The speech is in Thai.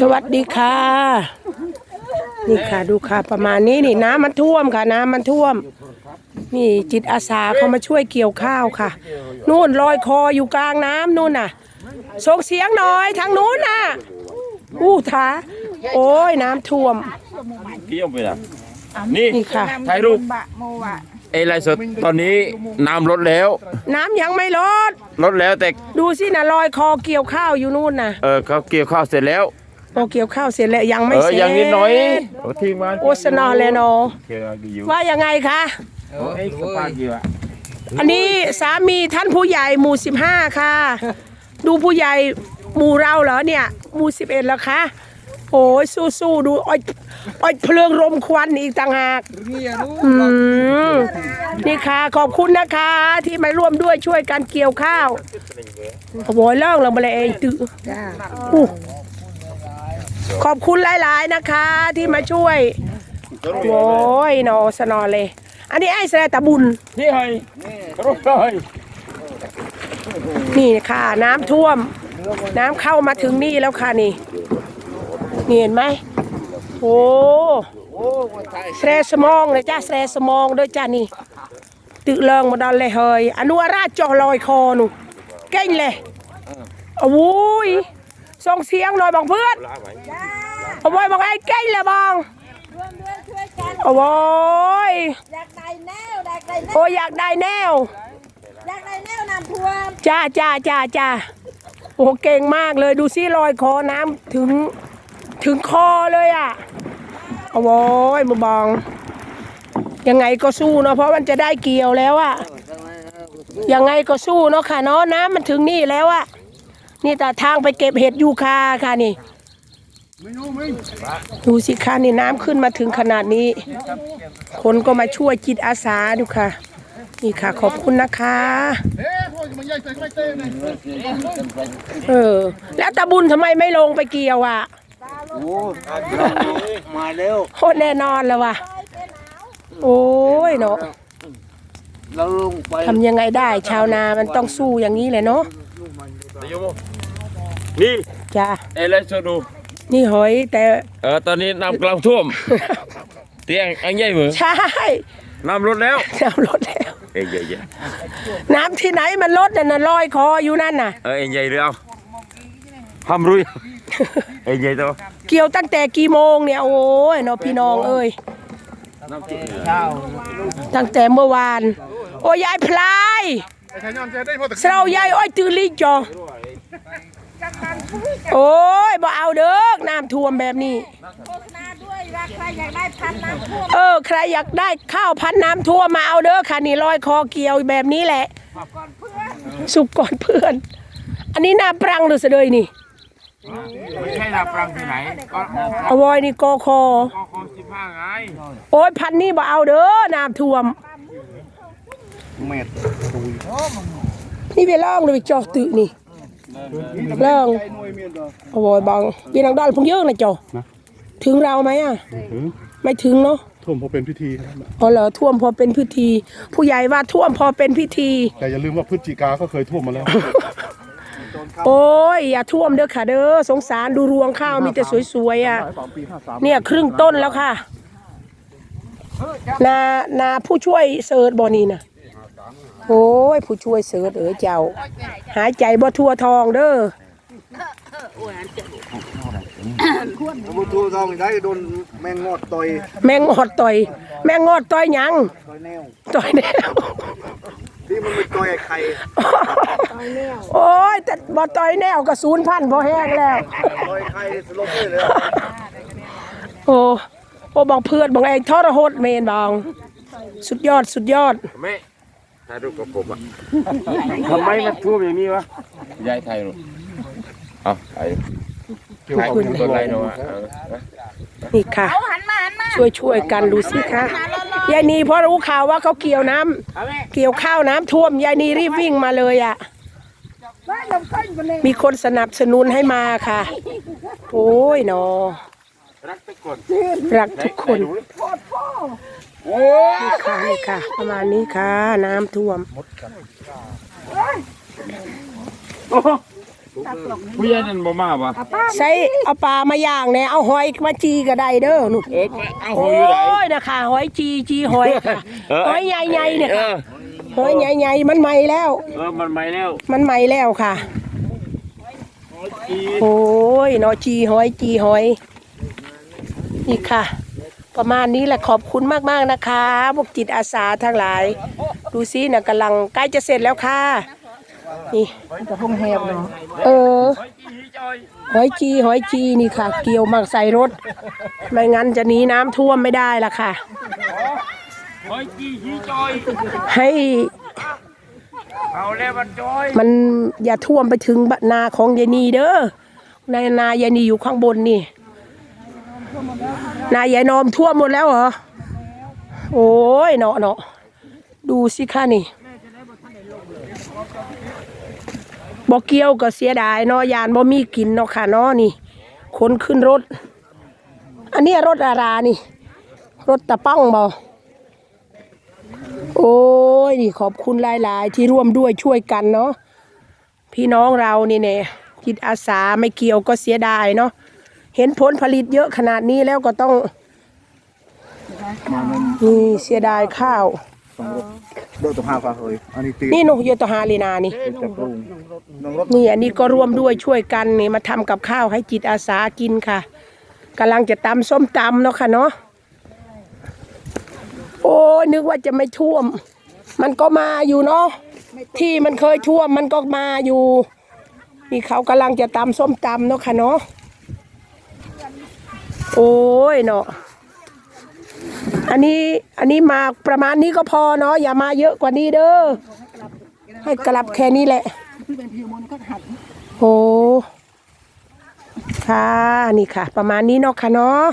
สวัสดีค่ะ นี่ค่ะดูค่ะประมาณนี้นี่น้ำมันท่วมค่ะ น้ำมันท่วม นี่จิตอาสาเขามาช่วยเกี่ยวข้าวค่ะ นู่นลอยคออยู่กลางน้ำนู่นน่ะส่งเสียงหน่อยทางนู้นน่ะอู้ท้าโอ้ยน้ำท่วมเกี่ยวไปละนี่นี่ค่ะ ถ่ายรูปไอ้ไรสดตอนนี้น้ำลดแล้ว น้ำยังไม่ลด ลดแล้วแต่ดูสินะลอยคอเกี่ยวข้าวอยู่นู่นน่ะ เออเขาเกี่ยวข้าวเสร็จแล้ว พอเกี่ยวข้าวเสร็จแล้วยังไม่เออเสร็จยังนิดหน่อยโอ้ทีมงานโอสนอแลนอเกี่ยวอยู่ว่ายังไงคะไอ้กระปาเกี่ยวอะอันนี้สามีท่านผู้ใหญ่หมู่สิบห้าค่ะ ดูผู้ใหญ่หมู่เราเหรอเนี่ยหมู่สิบเอ็ดแล้วคะโอ้ยสู้ๆดูอ้อยอ้อยเพลิงรมควันอีกต่างหากอืมนี่ค่ะ ขอบคุณนะคะ ที่มาร่วมด้วยช่วยกันเกี่ยวข้าวโอ้ยเลิกเรามาเลยเองตื้ออู้ ขอบคุณหลายๆนะคะ ที่มาช่วยโอ้ยนอสนอเลย อันนี้ไอ้แสดงตะบุญนี่ไงรถเลยนี่ค่ะ น้ำท่วม น้ำเข้ามาถึงนี่แล้วค่ะนี่นี่เห็นไหมโอ้แสรสมองเลยจ้าแสรสมองด้วยจ้านี่ตึกเลิงมาดอนเลยเฮยอนุราชจอลอยคอหนูเก่งเลยโอ้ย ส่งเสียงหน่อยบอกเพื่อนโอ้ยบอกไอ้เก่งเลยบองร่วมด้วยช่วยกันโอ้ยอยากได้แนวอยากได้แนวโอ้ยอยากได้แนวอยากได้แนวน้ำท่วมจ้าจ้าจ้าจ้าโอ้เก่งมากเลยดูสิลอยคอน้ำถึงถึงคอเลยอะโอ้ยมือบอง ยังไงก็สู้เนาะเพราะมันจะได้เกี่ยวแล้วอะยังไงก็สู้เนาะค่ะเนาะน้ำมันถึงนี่แล้วอะ นี่แต่ทางไปเก็บเห็ดยูคาค่ะนี่ ดูสิค่ะนี่น้ำขึ้นมาถึงขนาดนี้ คนก็มาช่วยจิตอาสาดูค่ะ นี่ค่ะ ขอบคุณนะคะ เออ แล้วตาบุญทำไมไม่ลงไปเกี่ยวอะมาเร็วโคตรแน่นอนแล้วว่ะ โอ้ยเนาะเราลงไปทำยังไงได้ชาวนามันต้องสู้อย่างนี้แหละเนาะ นี่จ้าไอ้ไรสดดู นี่หอยแต่ เออตอนนี้น้ำกำลังท่วม เตียงอันใหญ่เหมือใช่ น้ำลดแล้ว น้ำลดแล้ว เอ้ยใหญ่ใหญ่น้ำที่ไหนมันลดน่ะนะลอยคออยู่นั่นน่ะ เออเอ็นใหญ่เรือเอาทำรุยเอ็นใหญ่ตัวเกี่ยวตั้งแต่กี่โมงเนี่ยโอ้ยเนาะพี่น้องเอ้ยเช้าตั้งแต่เมื่อวาน โอ้ยยายพลายเสรายายอ้อยตื่นลีจอ โอ้ยบ่เอาเด้อน้ำท่วมแบบนี้ โฆษณาด้วยว่าใครอยากได้พันน้ำท่วมเออ ใครอยากได้ข้าวพันน้ำท่วมมาเอาเด้อค่ะนี่ลอยคอเกี่ยวแบบนี้แหละ ก่อนเพื่อนสุกก่อนเพื่อน อันนี้นาปรังหรือเสะเดยนี่ไม่ใช่นาปรังที่ไหนก็เอาไว้นี่กอคอก็คงสิบห้าไงโอ้ยพันนี่บ่เอาเด้อน้ำท่วม เม็ดนี่ไปล่องเลยไปจอกตึนี่ ล่องเอาไว้บังพี่นางดอนพงเยอะนะจอถึงเราไหมอะ ไม่ถึงเนาะท่วมเพราะเป็นพิธีครับอ๋อเหรอท่วมพอเป็นพิธี ผู้ใหญ่ว่าท่วมพอเป็นพิธี แต่อย่าลืมว่าพฤศจิกาก็เคยท่วมมาแล้ว โอ้ยอย่าท่วมเด้อค่ะเด้อสงสารดูรวงข้าวมีแต่สวยๆอะเนี่ยครึ่งต้นแล้วค่ะ นานาผู้ช่วยเสิร์ชบอนี่นะ โอ้ย ผู้ช่วยเสิร์ชเอ๋ยเจ้า หายใจบ่ทั่วทองเด้อบุตูทองได้โดนแมงงอดต่อยแมงงอดต่อย แมงงอดต่อยหยังต่อยแนวต่อยแนว ที่มันไปต่อยไอ้ไข่โอ้ยแต่บ่ต่อยแนวกระสูนพันพอแห้งแล้ว ต่อยไข่สลบเลยเลยโอ้โอ้บองเพื่อนบองเองทรหดเมนบอง สุดยอดสุดยอด แม่ ถ่ายรูปกับผมอะทำไมมันท่วมอย่างนี้วะยายถ่ายรูปเอาถ่ายถ่ายรูปตัวไรเนาะเอาเอานี่ค่ะเอาหันมาหันมาช่วยช่วยกันดูสิคะยายนีพอรู้ข่าวว่าเขาเกี่ยวน้ำเกี่ยวข้าวน้ำท่วมยายนีรีบวิ่งมาเลยอะมีคนสนับสนุนให้มาค่ะ โอ้ยเนอรักทุกคนรักทุกคนโอ้ นี่ค่ะนี่ค่ะ ประมาณนี้ค่ะ น้ำท่วมผู้ใหญ่นั่นบ่มาบ่ใส่เอาปลามาย่างเนี่ยเอาหอยมาจีก็ได้เด้อหนูเออไปเอาหโอ้อยอยู่ไหนยนะคะหอยจีจีหอยค่ะเออหอยใหญ่ๆเนี่ยเอค่ะอหอยใหญ่ๆมันใหม่แล้ว เออมันไม่แล้ว มันใหม่แล้วค่ะโอ้ยเนอจีหอยจีหอยนี่ค่ะ ประมาณนี้แหละขอบคุณมากๆนะคะพวกจิตอาสาทั้งหลาย ดูซินะกำลังใกล้จะเสร็จแล้วค่ะ นี่จะพงแหบเนาะเออ หอยจีหอยจีนี่ค่ะ เกี่ยวมาใส่รถ ไม่งั้นจะหนีน้ำท่วมไม่ได้ละค่ะหอยจี้ฮีจอยให้เอาแล้วมันจอย มันอย่าท่วมไปถึงบนาของยายนีเด้อในนายายนีอยู่ข้างบนนี่ นายายนอมท่วมหมดแล้วเหรอ โอ้ยเนาะเนาะดูสิค่ะนี่บ่เกี่ยวก็เสียดายเนาะยานบ่มีกินเนาะค่ะเนาะนี่คนขึ้นรถ อันนี้รถอะไรนี่ รถตะป้องบ่โอ้ยนี่ขอบคุณหลาย ๆ ที่ร่วมด้วยช่วยกันเนาะพี่น้องเรานี่เนี่ยจิตอาสาไม่เกี่ยวก็เสียดายเนาะ เห็นผลผลิตเยอะขนาดนี้แล้วก็ต้องนี่เสียดายข้าว โดนตัวหาฟ้าเฮยอันนี้ตีนี่หนูโยตหาลีนานี่จะปรุงน้องรถนี่อันนี้ก็ร่วมด้วยช่วยกันนี่มาทำกับข้าวให้จิตอาสากินค่ะกำลังจะตำส้มตำเนาะค่ะเนาะ โอ้ยนึกว่าจะไม่ท่วม มันก็มาอยู่เนาะ ที่มันเคยท่วมมันก็มาอยู่ นี่เขากำลังจะตำส้มตำเนาะค่ะเนาะ โอ้ยเนาะอันนี้อันนี้มาประมาณนี้ก็พอเนาะอย่ามาเยอะกว่านี้เด้อให้กลับแค่นี้แหละโอ้ค่ะนี่ค่ะ ประมาณนี้เนาะค่ะเนาะ